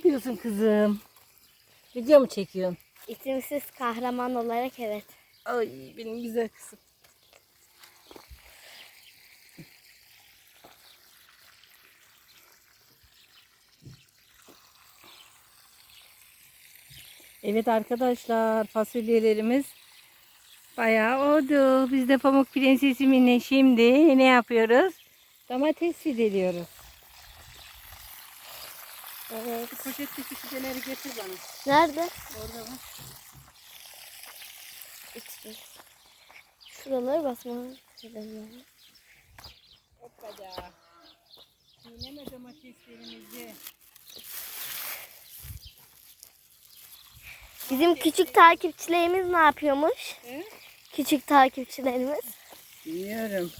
yapıyorsun kızım? Video mu çekiyorsun? İsimsiz kahraman olarak evet. Ay benim güzel kızım. Evet arkadaşlar fasulyelerimiz bayağı oldu. Biz de Pamuk Prensesiminle şimdi ne yapıyoruz? Domates fideliyoruz. Evet. Poşetteki fideleri getir bana. Nerede? Orada bak. İçti. Şuraları basmam. lazım. Hoppala. Çiğneme domateslerimizi. Bizim küçük takipçilerimiz ne yapıyormuş? He? Küçük takipçilerimiz. Bilmiyorum.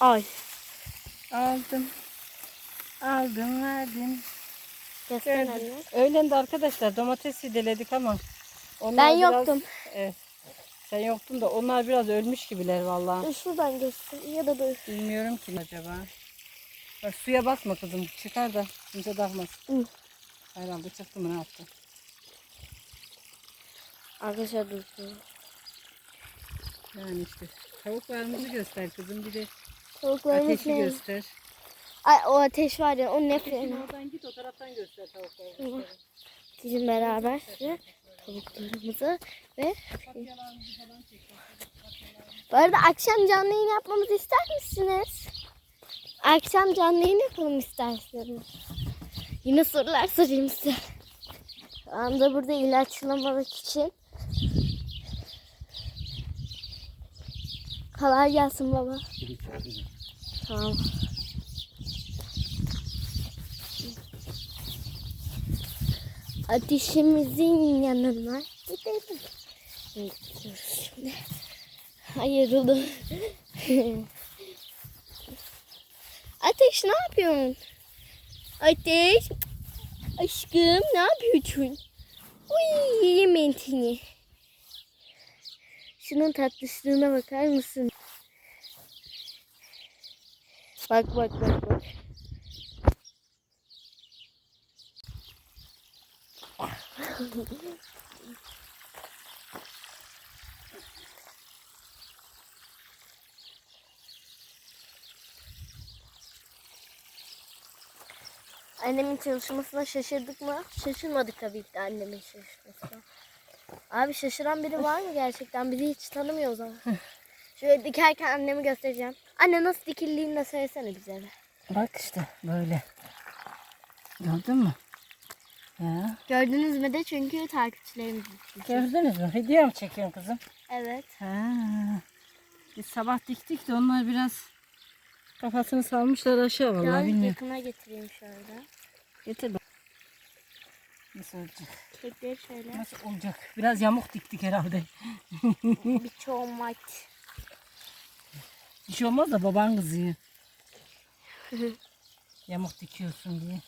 Ay. Aldım. Aldım verdim. Göster anne. Öğlen de arkadaşlar domates fideledik ama onlar Ben biraz- yoktum. Evet. Sen yoktun da onlar biraz ölmüş gibiler vallahi. Dur şuradan göster. Ya da dur. Bilmiyorum ki acaba. Bak suya basma kızım. Çıkar da kimse takmaz. Hı. Herhalde çıktı mı ne yaptı? Arkadaşlar dur. dur. Yani işte. Tavuklarımızı göster kızım. Bir de Tavuklarımız ateşi ne? göster. Ay o ateş var ya o ne fena. oradan git o taraftan göster tavukları. Bizim beraber size tavuklarımızı ve bu arada akşam canlı yayın yapmamızı ister misiniz? Akşam canlı yayın yapalım isterseniz. Yine sorular sorayım size. Şu anda burada ilaçlamamak için. Kolay gelsin baba. Tamam. Ateşimizin yanına gidelim. Gidiyoruz Şimdi. Hayır oldu. Ateş ne yapıyorsun? Ateş. Aşkım ne yapıyorsun? Uy yemeğin seni. Şunun tatlışlığına bakar mısın? Bak bak bak bak. Annemin çalışmasına şaşırdık mı? Şaşırmadık tabii ki de annemin çalışmasına. Abi şaşıran biri var mı gerçekten? Bizi hiç tanımıyor o zaman. Şöyle dikerken annemi göstereceğim. Anne nasıl dikildiğini de söylesene bize. de. Bak işte böyle. Gördün mü? Ya. Gördünüz mü de çünkü takipçilerimiz. Gördünüz mü? Video mu çekiyorsun kızım? Evet. Ha. Biz sabah diktik de onlar biraz kafasını salmışlar aşağı vallahi Biraz bilmiyorum. yakına getireyim şöyle. Getir bak. Nasıl olacak? Kekleri şöyle. Nasıl olacak? Biraz yamuk diktik herhalde. Bir çoğunmak. Bir şey olmaz da baban kızıyor. yamuk dikiyorsun diye.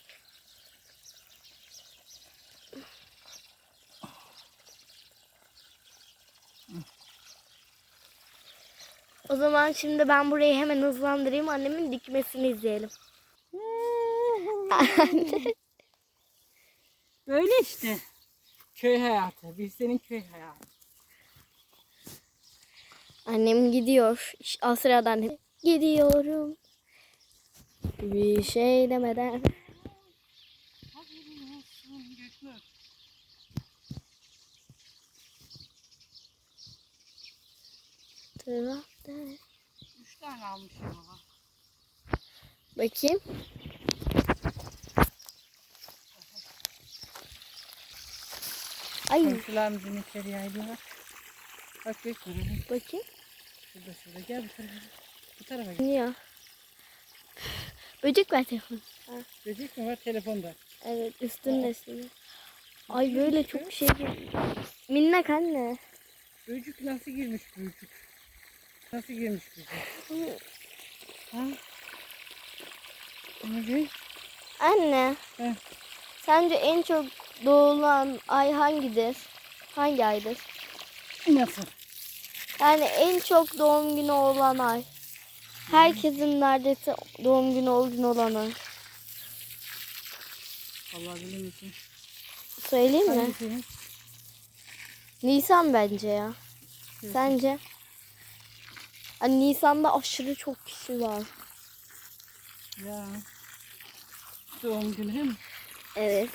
O zaman şimdi ben burayı hemen hızlandırayım. Annemin dikmesini izleyelim. Böyle işte. Köy hayatı. Bir senin köy hayatı. Annem gidiyor. Annem gidiyorum. Bir şey demeden. Tarafta. Üç tane almışım ama. Bakayım. Ay Komşularımızın içeri yaydılar. Bak gök görelim. bakayım. Şurada şurada. Gel bu tarafa. Bu tarafa gel. Niye? Böcek var telefon. Böcek mi var telefonda? Evet üstünde üstünde. Ay böyle çok şey geliyor. Minnak anne. Böcük nasıl girmiş böcük? Nasıl girmiş böcük? Ha? Ne Anne. Sence en çok doğulan ay hangidir? Hangi aydır? Nasıl? Yani en çok doğum günü olan ay. Herkesin neredeyse doğum günü o gün olan ay. Allah bilemeyeceğim. Söyleyeyim mi? Hangisi? Nisan bence ya. Sence? Hani Nisan'da aşırı çok kişi var. Ya. Doğum günü değil mi? Evet.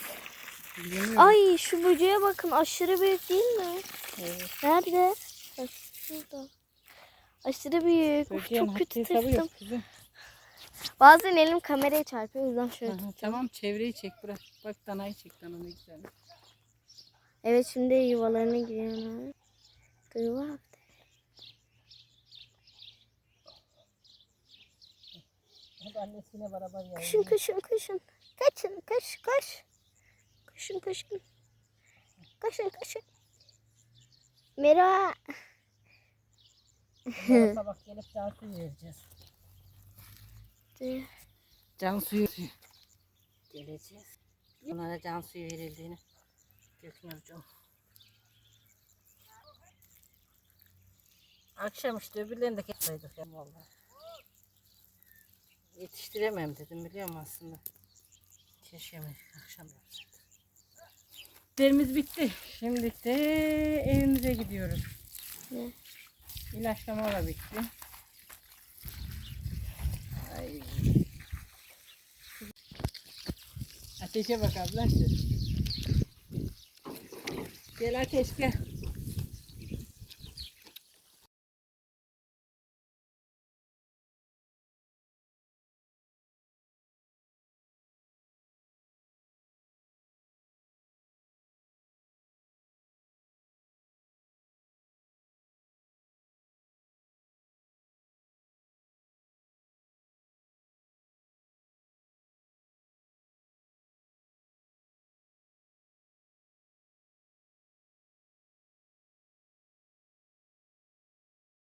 Bilmiyorum. Ay şu böceğe bakın aşırı büyük değil mi? Evet. Nerede? Bak şurada. Aşırı büyük. Of, çok kötü tırstım. Bazen elim kameraya çarpıyor o yüzden şöyle Aha, tutacağım. tamam çevreyi çek bırak. Bak danayı çek dana ne güzel. Evet şimdi yuvalarına giriyorlar. Yuva. Hadi annesiyle beraber ya. Kışın kışın kışın. Kaçın kaç kaç. Kışın kışın. Kaçın kaçın. Mera. sabah gelip can suyu vereceğiz. De- Can suyu geleceğiz. Bunlara can suyu verildiğini Göknurcuğum. Akşam işte öbürlerini de keseydik ya vallahi. Yetiştiremem dedim biliyor musun aslında. Keşke akşam yapsaydım. Derimiz bitti. Şimdi de evimize gidiyoruz. Ne? İlaçlama da bitti. Ay. Ateşe bak abla. Gel ateş gel.